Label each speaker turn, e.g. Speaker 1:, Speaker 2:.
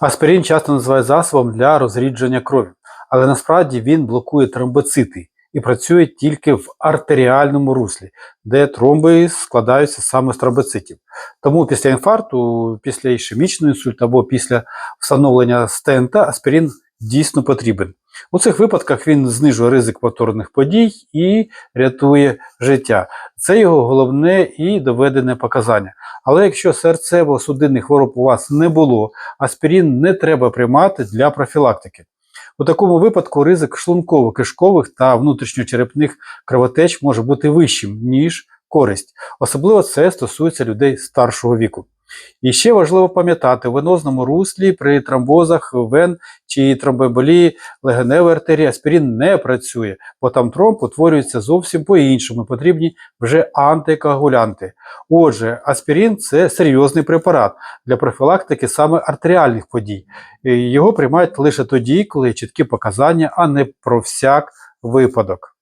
Speaker 1: Аспірин часто називають засобом для розрідження крові, але насправді він блокує тромбоцити і працює тільки в артеріальному руслі, де тромби складаються саме з тромбоцитів. Тому після інфаркту, після ішемічного інсульту або після встановлення стента аспірин дійсно потрібен. У цих випадках він знижує ризик повторних подій і рятує життя. Це його головне і доведене показання. Але якщо серцево-судинних хвороб у вас не було, аспірин не треба приймати для профілактики. У такому випадку ризик шлунково-кишкових та внутрішньочерепних кровотеч може бути вищим, ніж користь. Особливо це стосується людей старшого віку. І ще важливо пам'ятати, у венозному руслі при тромбозах вен чи тромбоемболії легеневої артерії аспірин не працює, бо там тромб утворюється зовсім по-іншому, потрібні вже антикоагулянти. Отже, аспірин це серйозний препарат для профілактики саме артеріальних подій. Його приймають лише тоді, коли чіткі показання, а не про всяк випадок.